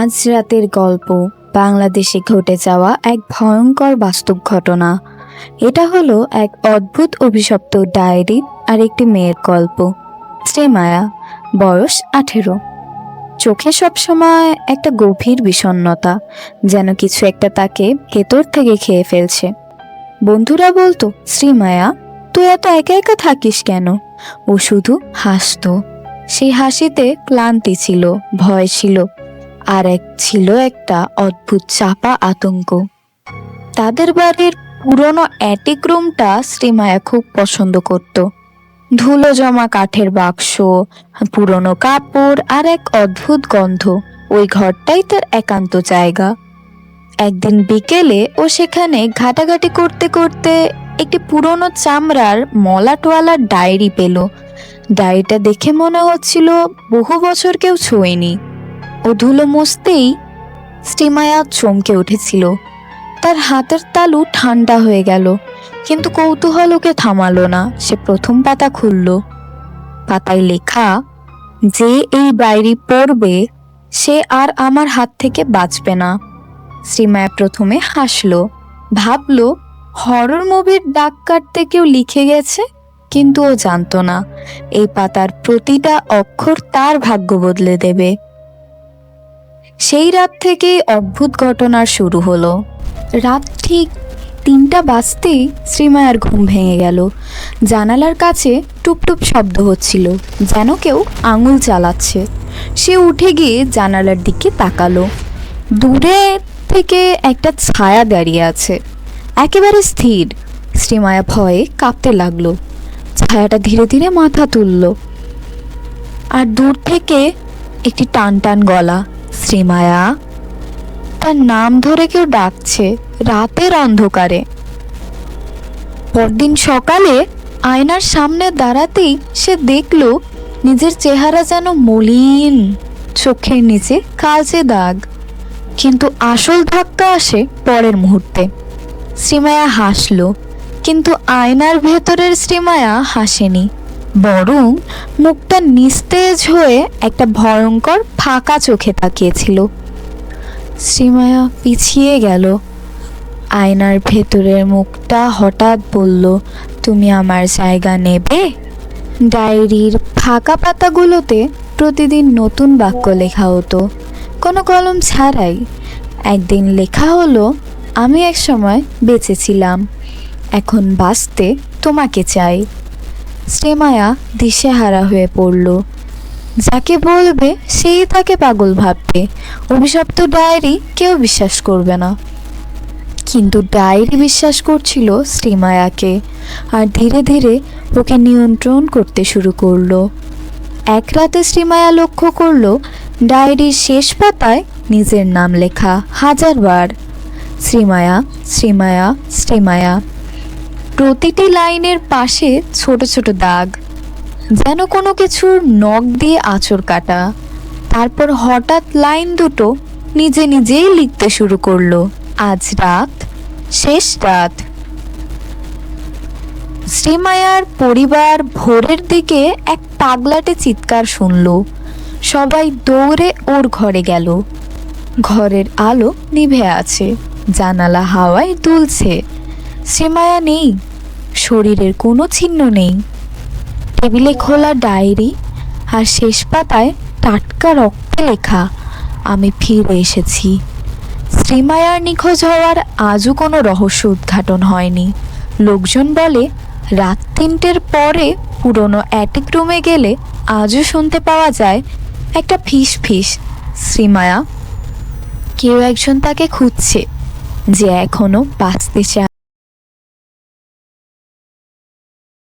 আজ রাতের গল্প, বাংলাদেশে ঘটে যাওয়া এক ভয়ঙ্কর বাস্তব ঘটনা। এটা হলো এক অদ্ভুত অভিশপ্ত ডায়েরি আর একটি মেয়ের গল্প। শ্রীমায়া, বয়স আঠেরো। চোখে সবসময় একটা গভীর বিষণ্ণতা, যেন কিছু একটা তাকে ভেতর থেকে খেয়ে ফেলছে। বন্ধুরা বলতো, শ্রীমায়া, তুই এত একা একা থাকিস কেন? ও শুধু হাসতো। সেই হাসিতে ক্লান্তি ছিল, ভয় ছিল। আর এক ছিল একটা অদ্ভুত চাপা আতঙ্ক। তাদের বাড়ির পুরনো অ্যাটিক রুমটা শ্রীমায়া খুব পছন্দ করত। ধুলো জমা কাঠের বাক্স, পুরনো কাপড় আর এক অদ্ভুত গন্ধ। ওই ঘরটাই তার একান্ত জায়গা। একদিন বিকেলে ও সেখানে ঘাটাঘাটি করতে করতে একটি পুরনো চামড়ার মলাটওয়ালা ডায়েরি পেল। ডায়েরিটা দেখে মনে হচ্ছিল বহু বছর কেউ ছোঁয়নি। ও ধুলো মুছতেই স্টিমায়া চমকে উঠেছিল। তার হাতের তালু ঠান্ডা হয়ে গেল, কিন্তু কৌতূহল ওকে থামালো না। সে প্রথম পাতা খুলল। পাতায় লেখা, যে এই ডায়েরি পড়বে, সে আর আমার হাত থেকে বাঁচবে না। শ্রীমায়া প্রথমে হাসলো, ভাবল, হরর মুভির ডাক কাটতে কেউ লিখে গেছে? কিন্তু ও জানতো না। এই পাতার প্রতিটা অক্ষর তার ভাগ্য বদলে দেবে। সেই রাত থেকেই অদ্ভুত ঘটনার শুরু হলো। রাত ঠিক তিনটা বাজতেই শ্রীমায়ার ঘুম ভেঙে গেল। জানালার কাছে টুপটুপ শব্দ হচ্ছিল, যেন কেউ আঙুল চালাচ্ছে। সে উঠে গিয়ে জানালার দিকে তাকালো। দূরে থেকে একটা ছায়া দাঁড়িয়ে আছে। একেবারে স্থির। শ্রীমায়া ভয়ে কাঁপতে লাগল। ছায়াটা ধীরে ধীরে মাথা তুলল। আর দূর থেকে একটি টান টান গলা। শ্রীমায়া, তার নাম ধরে কেউ ডাকছে রাতের অন্ধকারে। পরদিন সকালে আয়নার সামনে দাঁড়াতেই সে দেখল নিজের চেহারা যেন মলিন, চোখের নিচে কালচে দাগ। কিন্তু আসল ধাক্কা আসে পরের মুহূর্তে। শ্রীমায়া হাসলো, কিন্তু আয়নার ভেতরের শ্রীমায়া হাসেনি। বরং মুখটা নিস্তেজ হয়ে একটা ভয়ঙ্কর ফাঁকা চোখে তাকিয়েছিল। শ্রীমায়া পিছিয়ে গেল। আয়নার ভেতরের মুখটা হঠাৎ বলল, তুমি আমার জায়গা নেবে? ডায়েরির ফাঁকা পাতাগুলোতে প্রতিদিন নতুন বাক্য লেখা হতো। কোনো কলম ছাড়াই। একদিন লেখা হলো, আমি এক সময় বেঁচেছিলাম। এখন বাঁচতে তোমাকে চাই। শ্রেমায়া দিশেহারা হয়ে পড়ল। যাকে বলবে, সেই তাকে পাগল ভাববে। অভিশপ্ত ডায়েরি কেউ বিশ্বাস করবে না। কিন্তু ডায়েরি বিশ্বাস করছিল শ্রীমায়াকে আর ধীরে ধীরে ওকে নিয়ন্ত্রণ করতে শুরু করল। এক রাতে শ্রীমায়া লক্ষ্য করল, ডায়েরির শেষ পাতায় নিজের নাম লেখা হাজারবার শ্রীমায়া শ্রীমায়া শ্রীমায়া প্রতিটি লাইনের পাশে ছোট ছোট দাগ। যেন কোনো কিছুর নখ দিয়ে আঁচড় কাটা। তারপর হঠাৎ লাইন দুটো নিজে নিজেই লিখতে শুরু করল। আজ রাত, শেষ রাত। শ্রীমায়ার পরিবার ভোরের দিকে এক পাগলাটে চিৎকার শুনল। সবাই দৌড়ে ওর ঘরে গেল। ঘরের আলো নিভে আছে। জানালা হাওয়ায় দুলছে। শ্রীমায়া নেই। শরীরের কোনো চিহ্ন নেই। টেবিলে খোলা ডায়েরি আর শেষ পাতায় টাটকা রক্তে লেখা, আমি ফিরে এসেছি। শ্রীমায়ার নিখোঁজ হওয়ার আজও কোনো রহস্য উদ্ঘাটন হয়নি। লোকজন বলে, রাত তিনটের পরে পুরনো অ্যাটিক রুমে গেলে আজও শুনতে পাওয়া যায় একটা ফিস ফিস শ্রীমায়া, কেউ একজন তাকে খুঁজছে, যে এখনও বাঁচতে চায়